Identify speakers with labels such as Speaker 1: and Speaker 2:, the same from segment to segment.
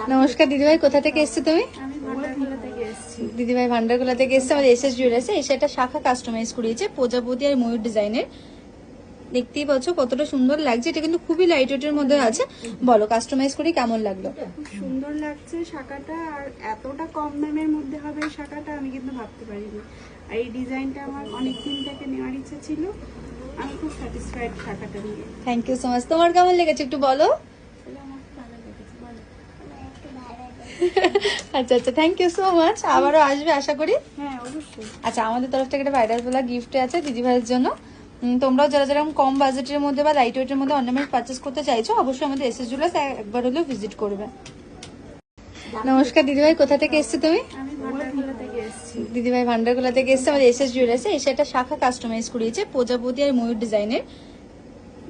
Speaker 1: নমস্কার দিদিভাই কোথা থেকে এসছো তুমি?
Speaker 2: আমি এসেছি।
Speaker 1: দিদিভাই ভান্ডারগোলা থেকে এসছে আমাদের এস এস জুয়েলার্সে এসে একটা শাখা কাস্টমাইজ করিয়েছে প্রজাপতি আর ময়ূর ডিজাইনের। দেখতেই পাচ্ছ কতটা সুন্দর লাগছে এটা কিন্তু খুবই লাইট ওয়েটের মধ্যে আছে। বলো কাস্টমাইজ করে কেমন লাগল?
Speaker 2: সুন্দর লাগছে শাখাটা আর এতটা কম দামের মধ্যে হবে এই শাখাটা আমি কিন্তু ভাবতে পারিনি। আর এই ডিজাইনটা আমার অনেক দিন থেকে নেওয়ার ইচ্ছা ছিল আমি খুব স্যাটিসফাইড শাখাটা নিয়ে।
Speaker 1: থ্যাংক ইউ সো মাচ তোমার কেমন লেগেছে একটু বলো। আচ্ছা আচ্ছা থ্যাংক ইউ সো মাচ আবারও আসবে আশা করি।
Speaker 2: হ্যাঁ অবশ্যই।
Speaker 1: আচ্ছা আমাদের তরফ থেকে একটা ভাইরাল বলা গিফট আছে দিদিভাইয়ের জন্য। তোমরাও যারা যারা কম বাজেটের মধ্যে বা লাইট ওয়েটের মধ্যে অর্নামেন্ট পারচেস করতে চাইছো অবশ্যই আমাদের এসএস এস জুয়েলার্স একবার হলেও ভিজিট করবে। নমস্কার দিদিভাই কোথা থেকে এসছো তুমি? দিদিভাই ভান্ডারগোলা থেকে এসছে। আমাদের এস এস জুয়েলার্সে এসে একটা শাখা কাস্টমাইজ করিয়েছে প্রজাপতি আর ময়ূর ডিজাইনের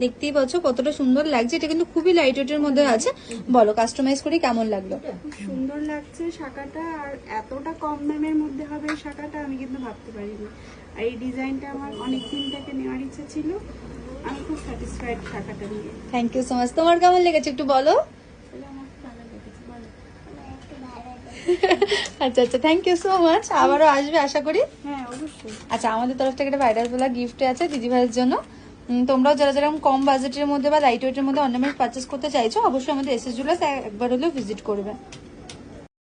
Speaker 1: দেখতেই পাচ্ছ কতটা সুন্দর লাগছে। এটা কিন্তু খুবই লাইট ওয়েটের মধ্যে আছে। বলো কাস্টমাইজ করে কেমন লাগল?
Speaker 2: খুব সুন্দর লাগছে শাখাটা আর এতটা কম দামের মধ্যে হবে এই শাখাটা আমি কিন্তু ভাবতে পারিনি। আর এই ডিজাইনটা আমার অনেক দিন থেকে নেওয়ার ইচ্ছা ছিল। আমি খুব স্যাটিসফাইড শাখাটা নিয়ে।
Speaker 1: থ্যাংক ইউ সো মাচ তোমার কেমন লেগেছে একটু বলো? আচ্ছা আচ্ছা থ্যাংক ইউ সো মাচ আবারও আসবে আশা করি।
Speaker 2: হ্যাঁ অবশ্যই।
Speaker 1: আচ্ছা আমাদের তরফ থেকে একটা ভাইরাল বলা গিফট আছে দিদিভাইয়ের জন্য। তোমরাও যারা যারা কম বাজেটের মধ্যে বা লাইট ওয়েটের মধ্যে অর্নামেন্ট পারচেস করতে চাইছো, অবশ্যই আমাদের এস এস জুয়েলার্স একবার হলেও ভিজিট করবে।